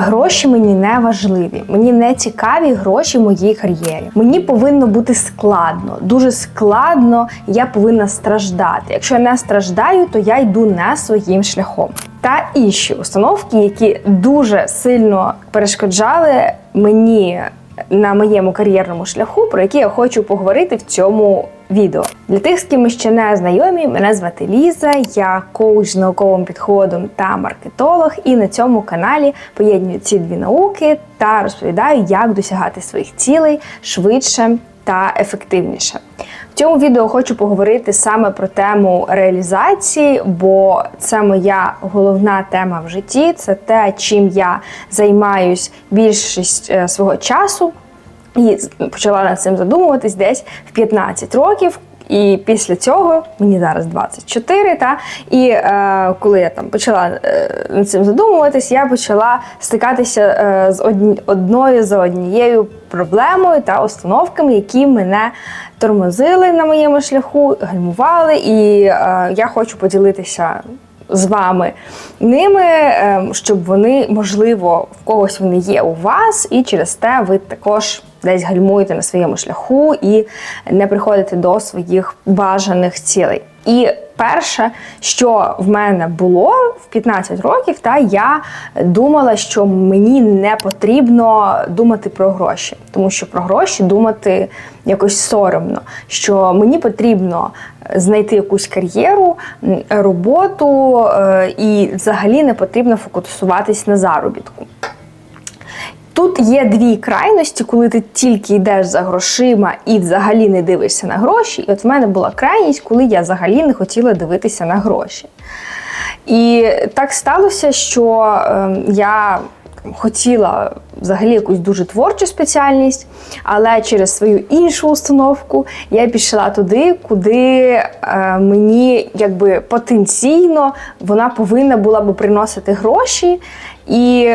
Гроші мені не важливі, мені не цікаві гроші в моїй кар'єрі. Мені повинно бути складно, дуже складно. Я повинна страждати. Якщо я не страждаю, то я йду не своїм шляхом. Та інші установки, які дуже сильно перешкоджали мені на моєму кар'єрному шляху, про які я хочу поговорити в цьому відео. Для тих, з ким ми ще не знайомі, мене звати Ліза, я коуч з науковим підходом та маркетолог, і на цьому каналі поєдную ці дві науки та розповідаю, як досягати своїх цілей швидше та ефективніше. В цьому відео хочу поговорити саме про тему реалізації, бо це моя головна тема в житті. Це те, чим я займаюсь більшість е, свого часу. І почала над цим задумуватись десь в 15 років. І після цього мені зараз 24, та і е, коли я там почала е, над цим задумуватись, я почала стикатися е, з одні, одною за однією проблемою та установками, які мене тормозили на моєму шляху, гальмували. І е, я хочу поділитися з вами ними, е, щоб вони, можливо, в когось вони є у вас, і через те ви також десь гальмуєте на своєму шляху і не приходите до своїх бажаних цілей. І перше, що в мене було в 15 років, та я думала, що мені не потрібно думати про гроші, тому що про гроші думати якось соромно. Що мені потрібно знайти якусь кар'єру, роботу, е, і взагалі не потрібно фокусуватись на заробітку. Тут є дві крайності, коли ти тільки йдеш за грошима і взагалі не дивишся на гроші. І от в мене була крайність, коли я взагалі не хотіла дивитися на гроші. І так сталося, що е, я хотіла взагалі якусь дуже творчу спеціальність, але через свою іншу установку я пішла туди, куди е, мені якби потенційно вона повинна була би приносити гроші. І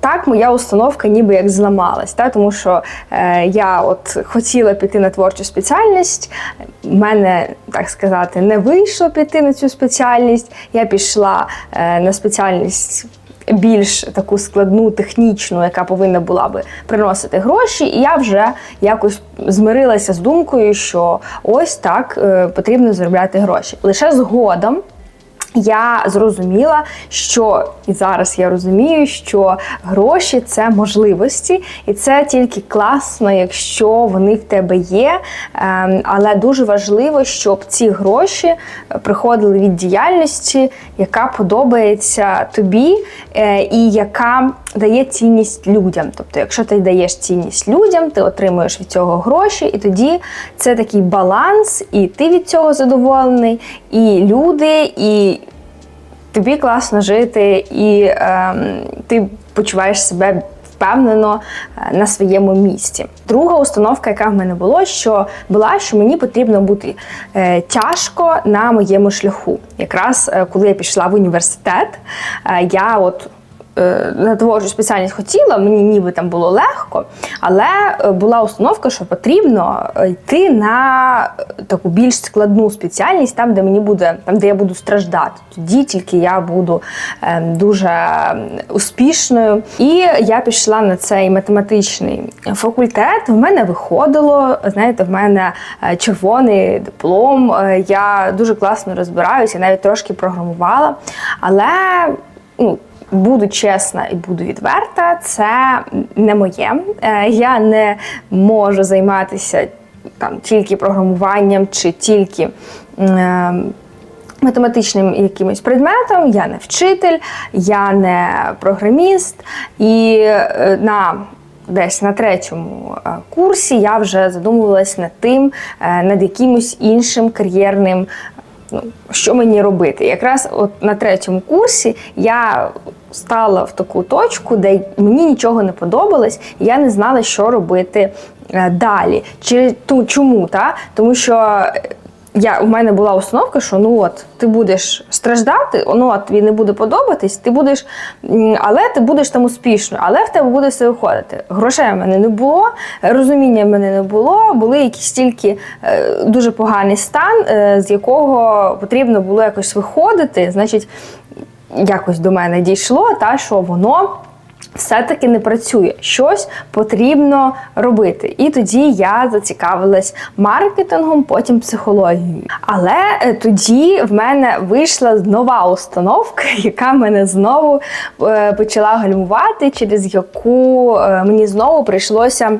так моя установка ніби як зламалась, та? тому що е, я от хотіла піти на творчу спеціальність, в мене, так сказати, не вийшло піти на цю спеціальність. Я пішла е, на спеціальність. Більш таку складну технічну, яка повинна була би приносити гроші, і я вже якось змирилася з думкою, що ось так е, потрібно заробляти гроші. Лише згодом я зрозуміла, що і зараз я розумію, що гроші це можливості, і це тільки класно, якщо вони в тебе є. Ем, Але дуже важливо, щоб ці гроші приходили від діяльності, яка подобається тобі, е, і яка дає цінність людям. Тобто, якщо ти даєш цінність людям, ти отримуєш від цього гроші, і тоді це такий баланс, і ти від цього задоволений, і люди, і тобі класно жити, і е, ти почуваєш себе впевнено е, на своєму місці. Друга установка, яка в мене була, що була, що мені потрібно бути е, тяжко на моєму шляху. Якраз е, коли я пішла в університет, я от. Е, На творчу спеціальність хотіла, мені ніби там було легко, але е, була установка, що потрібно е, йти на таку більш складну спеціальність, там, де мені буде, там, де я буду страждати. Тоді тільки я буду е, дуже ем, успішною. І я пішла на цей математичний факультет. В мене виходило, знаєте, в мене червоний диплом. Я дуже класно розбираюся, навіть трошки програмувала. Але ну, буду чесна і буду відверта, це не моє. Е, Я не можу займатися там тільки програмуванням чи тільки. е, Математичним якимось предметом, я не вчитель, я не програміст, і е, на десь на третьому е, курсі я вже задумувалась над тим, над якимось іншим кар'єрним ну, що мені робити. Якраз от на третьому курсі я стала в таку точку, де мені нічого не подобалось, і я не знала, що робити е, далі. Чому? Та? Тому що. Я, у мене була установка, що ну от ти будеш страждати, ну от тобі не буде подобатись, ти будеш, але ти будеш там успішною, але в тебе буде все виходити. Грошей в мене не було, розуміння в мене не було, були якісь тільки е, дуже поганий стан, е, з якого потрібно було якось виходити. Значить, якось до мене дійшло, та що воно все-таки не працює. Щось потрібно робити. І тоді я зацікавилась маркетингом, потім психологією. Але е, тоді в мене вийшла нова установка, яка мене знову е, почала гальмувати, через яку е, мені знову прийшлося.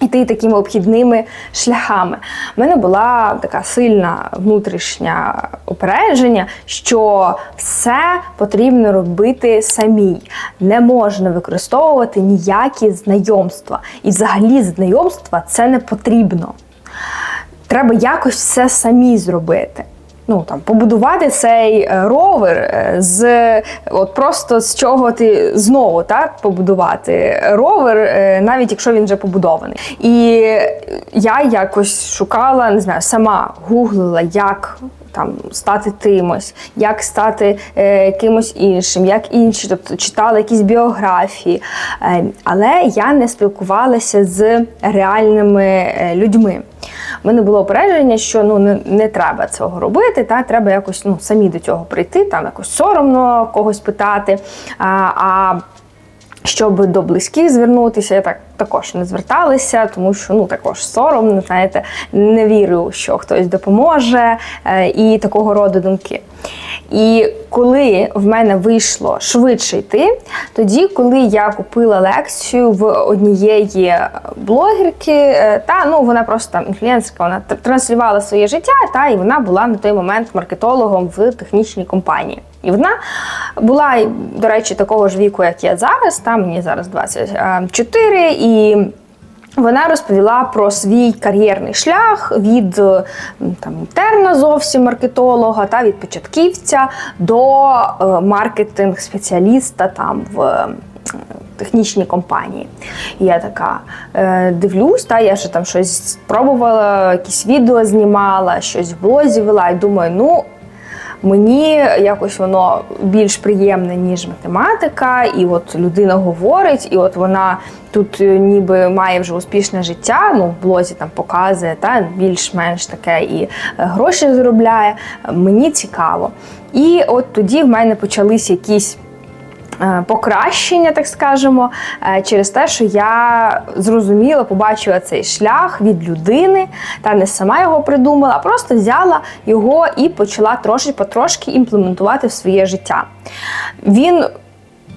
Іти такими обхідними шляхами. У мене була така сильна внутрішня упередження, що все потрібно робити самій. Не можна використовувати ніякі знайомства. І взагалі знайомства це не потрібно. Треба якось все самі зробити. Ну там побудувати цей е, ровер е, з от просто з чого ти знову так побудувати ровер, е, навіть якщо він вже побудований. І я якось шукала, не знаю, сама гуглила, як. Там стати тимось, як стати е, кимось іншим, як інші, тобто читала якісь біографії. Е, але я не спілкувалася з реальними е, людьми. У мене було опередження, що ну не, не треба цього робити, та треба якось ну самі до цього прийти, там якось соромно когось питати. А, а щоб до близьких звернутися, я так також не зверталася, тому що ну також соромно, знаєте, не вірю, що хтось допоможе, е, і такого роду думки. І коли в мене вийшло швидше йти, тоді, коли я купила лекцію в однієї блогерки, е, та ну вона просто там інфлюенсерка, вона транслювала своє життя, та і вона була на той момент маркетологом в технічній компанії. І вона була, до речі, такого ж віку, як я зараз, там мені зараз 24, і вона розповіла про свій кар'єрний шлях від там інтерна зовсім маркетолога та від початківця до е, маркетинг-спеціаліста там в. Технічній компанії. І я така е, дивлюсь, та я ще там щось спробувала, якісь відео знімала, щось в блозі вела, і думаю, ну Мені якось воно більш приємне, ніж математика, і от людина говорить, і от вона тут е, ніби має вже успішне життя. Ну, в блозі там показує, та більш-менш таке і е, гроші заробляє. Мені цікаво. І от тоді в мене почались якісь. Е, покращення, так скажемо, е, через те, що я зрозуміла, побачила цей шлях від людини, та не сама його придумала, а просто взяла його і почала трошки потрошки імплементувати в своє життя. Він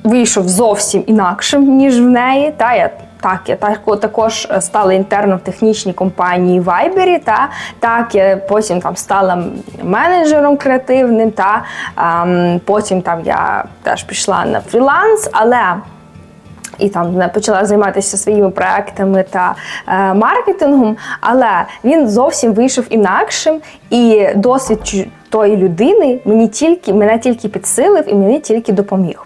вийшов зовсім інакшим, ніж в неї. Та я так, я так, також стала інтерном в технічній компанії Viber, та так я потім там стала менеджером креативним, та ем, потім там я теж пішла на фріланс, але і там почала займатися своїми проектами та е, маркетингом, але він зовсім вийшов інакшим, і досвід тої людини мені тільки мене тільки підсилив і мені тільки допоміг.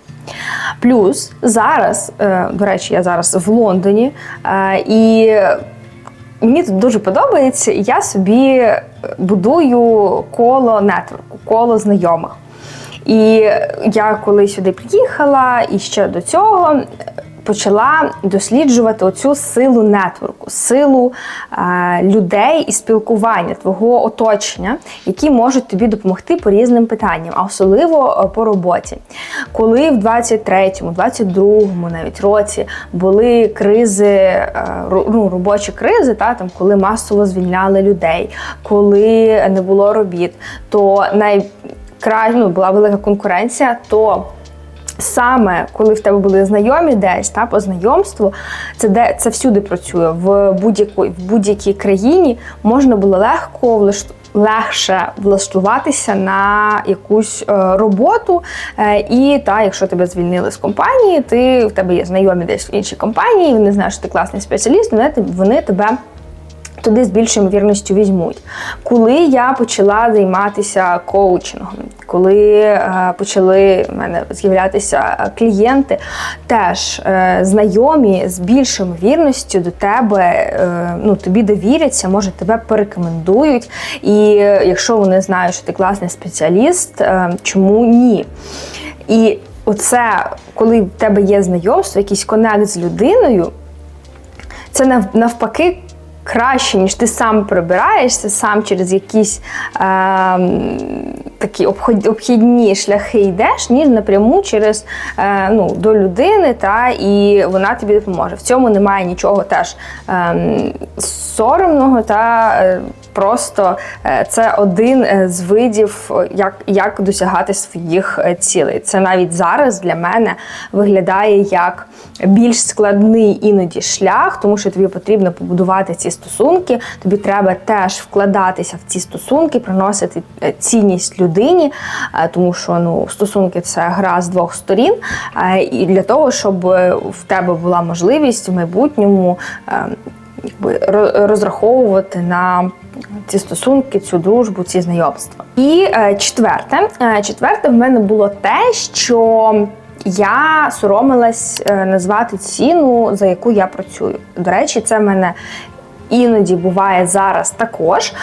Плюс зараз, е, до речі, я зараз в Лондоні, е, і мені тут дуже подобається, я собі будую коло нетворку, коло знайомих. І я коли сюди приїхала, і ще до цього почала досліджувати оцю силу нетворку, силу е, людей і спілкування твого оточення, які можуть тобі допомогти по різним питанням, а особливо е, по роботі. Коли в 23-му, 22-му навіть році були кризи, е, ну, робочі кризи, та там коли масово звільняли людей, коли не було робіт, то найкраще ну, була велика конкуренція, то Саме коли в тебе були знайомі десь та по знайомству, це де це всюди працює в будь-якій в будь-якій країні можна було легко влаштувати. Легше влаштуватися на якусь е, роботу, е, і та, якщо тебе звільнили з компанії, ти в тебе є знайомі десь в іншій компанії, вони знають, що ти класний спеціаліст, вони, вони тебе туди з більшою ймовірністю візьмуть. Коли я почала займатися коучингом, коли е, почали в мене з'являтися клієнти, теж е, знайомі з більшою ймовірністю до тебе, е, ну тобі довіряться, може тебе порекомендують. І якщо вони знають, що ти класний спеціаліст, чому ні? І оце, коли в тебе є знайомство, якийсь конект з людиною, це навпаки краще, ніж ти сам прибираєшся, сам через якісь е, такі обхідні шляхи йдеш, ніж напряму через е, ну, до людини, та, і вона тобі допоможе. В цьому немає нічого теж е, соромного та. е, Просто е, це один е, з видів, як, як досягати своїх е, цілей. Це навіть зараз для мене виглядає як більш складний іноді шлях, тому що тобі потрібно побудувати ці стосунки. Тобі треба теж вкладатися в ці стосунки, приносити цінність людині, тому що ну стосунки це гра з двох сторін. І для того, щоб в тебе була можливість в майбутньому. Якби розраховувати на ці стосунки, цю дружбу, ці знайомства. І е, четверте, е, четверте в мене було те, що я соромилась е, назвати ціну, за яку я працюю. До речі, це в мене. Іноді буває зараз також,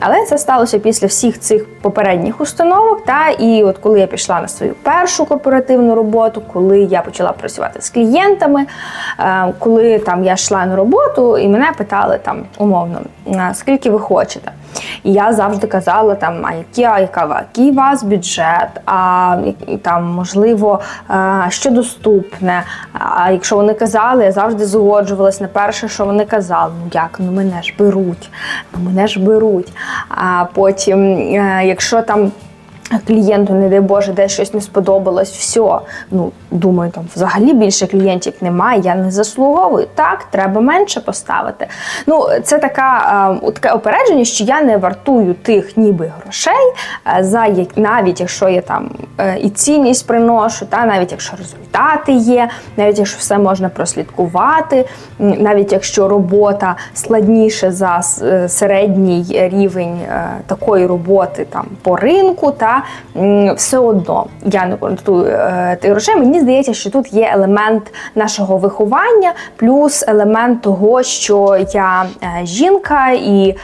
але це сталося після всіх цих попередніх установок. Та і от коли я пішла на свою першу корпоративну роботу, коли я почала працювати з клієнтами, е, коли там я йшла на роботу, і мене питали там умовно, «А скільки ви хочете. І я завжди казала там, а які, а яка, який у вас бюджет, а там можливо, е, що доступне. А якщо вони казали, я завжди згоджувалась на перше, що вони казали. Ну як, ну мене ж беруть, ну мене ж беруть. А потім, е, якщо там. Клієнту, не дай Боже, де щось не сподобалось, все. Ну, думаю, там взагалі більше клієнтів немає, я не заслуговую. Так, треба менше поставити. Ну, це така, е, таке опередження, що я не вартую тих ніби грошей, е, за навіть якщо я там е, і цінність приношу, та навіть якщо результати є, навіть якщо все можна прослідкувати, навіть якщо робота складніше за е, середній рівень е, такої роботи там по ринку, та все одно я не вартую е, тих грошей. Мені здається, що тут є елемент нашого виховання, плюс елемент того, що я е, жінка і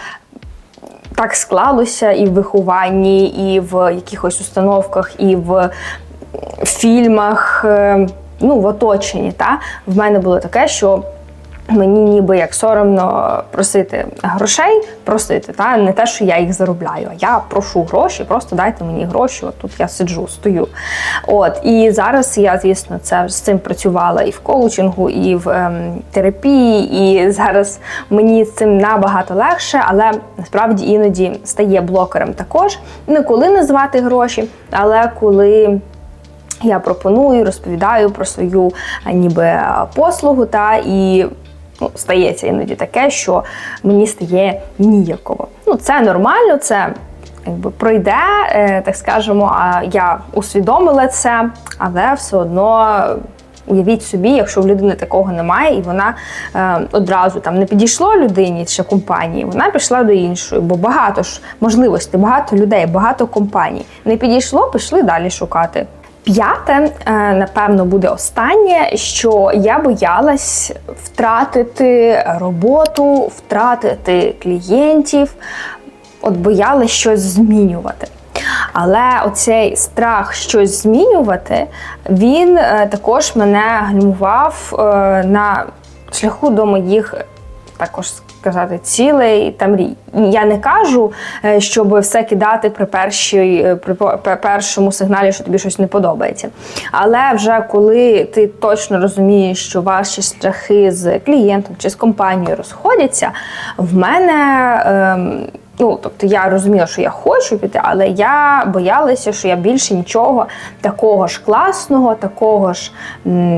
так склалося і в вихованні, і в якихось установках, і в фільмах, е, ну, в оточенні. Та? В мене було таке, що мені ніби як соромно просити грошей, просити, та? не те, що я їх заробляю, а я прошу гроші, просто дайте мені гроші, от тут я сиджу, стою. От. І зараз я, звісно, це, з цим працювала і в коучингу, і в ем, терапії, і зараз мені з цим набагато легше, але насправді іноді стає блокером також. Не коли назвати гроші, але коли. Я пропоную, розповідаю про свою ніби послугу, та і ну, стається іноді таке, що мені стає ніяково. Ну, це нормально, це якби пройде, е, так скажемо, а я усвідомила це, але все одно. Уявіть собі, якщо в людини такого немає, і вона е, одразу там не підійшло людині чи компанії, вона пішла до іншої, бо багато ж можливостей, багато людей, багато компаній. Не підійшло, пішли далі шукати. П'яте, е, напевно, буде останнє, що я боялась втратити роботу, втратити клієнтів, от боялась щось змінювати. Але оцей страх щось змінювати, він е, також мене гальмував е, на шляху до моїх також сказати цілей та мрій. Я не кажу, е, щоб все кидати при першій, е, при першому сигналі, що тобі щось не подобається. Але вже коли ти точно розумієш, що ваші страхи з клієнтом чи з компанією розходяться, в мене. ем, Ну, тобто я розуміла, що я хочу піти, але я боялася, що я більше нічого такого ж класного, такого ж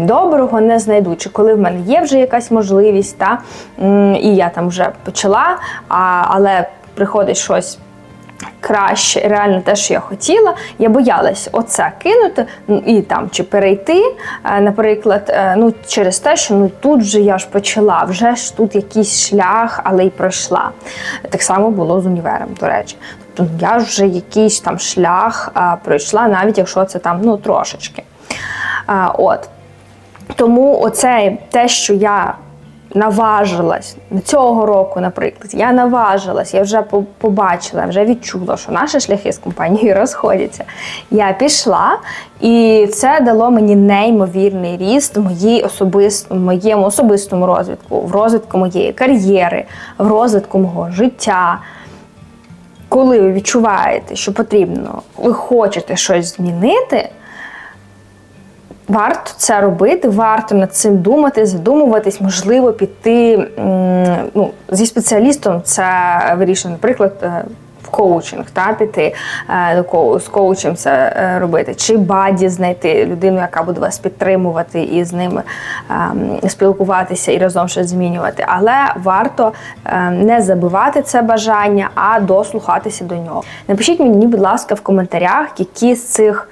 доброго не знайду. Чи коли в мене є вже якась можливість, та, і я там вже почала, а, але приходить щось краще, реально те, що я хотіла. Я боялась оце кинути ну, і там чи перейти, е, наприклад, е, ну через те, що ну тут же я ж почала, вже ж тут якийсь шлях, але й пройшла. Так само було з універом, до речі. Тобто я вже якийсь там шлях а, пройшла, навіть якщо це там ну трошечки. От. Тому оце те, що я наважилась цього року, наприклад, я наважилась, я вже побачила, вже відчула, що наші шляхи з компанією розходяться. Я пішла, і це дало мені неймовірний ріст в моїй особис... в моєму особистому розвитку, в розвитку моєї кар'єри, в розвитку мого життя. Коли ви відчуваєте, що потрібно, ви хочете щось змінити, Варто це робити, варто над цим думати, задумуватись, можливо, піти ну, зі спеціалістом. Це вирішено, наприклад, е, в коучинг, та піти е, до з коучем це е, робити, чи баді знайти людину, яка буде вас підтримувати і з ними ем, спілкуватися і разом щось змінювати. Але варто ем, не забивати це бажання, а дослухатися до нього. Напишіть мені, будь ласка, в коментарях, які з цих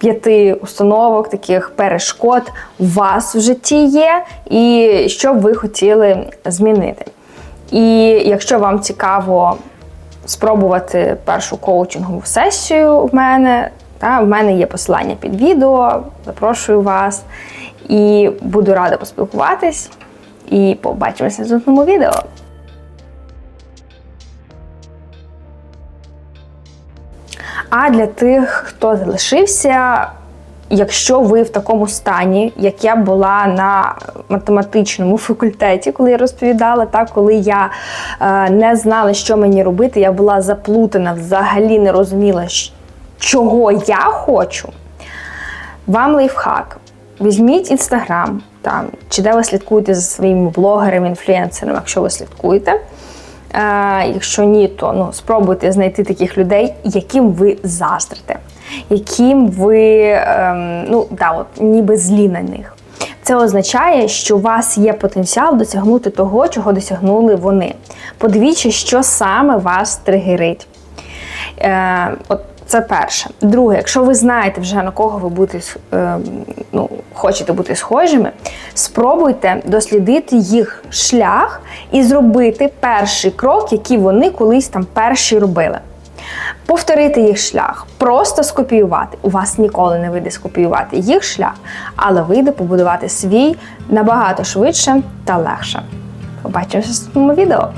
п'яти установок, таких перешкод у вас в житті є, і що б ви хотіли змінити. І якщо вам цікаво спробувати першу коучингову сесію в мене, та, в мене є посилання під відео, запрошую вас і буду рада поспілкуватись. І побачимося в наступному відео. А для тих, хто залишився, якщо ви в такому стані, як я була на математичному факультеті, коли я розповідала, так коли я е, не знала, що мені робити, я була заплутана, взагалі не розуміла, чого я хочу. Вам лайфхак. Візьміть інстаграм чи де ви слідкуєте за своїми блогерами, інфлюенсерами, якщо ви слідкуєте. Е, якщо ні, то ну, спробуйте знайти таких людей, яким ви заздрите, яким ви ем, ну, да, от, ніби злі на них. Це означає, що у вас є потенціал досягнути того, чого досягнули вони. Подивіться, що саме вас тригерить. Е, от це перше. Друге, якщо ви знаєте вже на кого ви будете, е, ну, хочете бути схожими, спробуйте дослідити їх шлях і зробити перший крок, який вони колись там перші робили. Повторити їх шлях, просто скопіювати. У вас ніколи не вийде скопіювати їх шлях, але вийде побудувати свій набагато швидше та легше. Побачимося в наступному відео.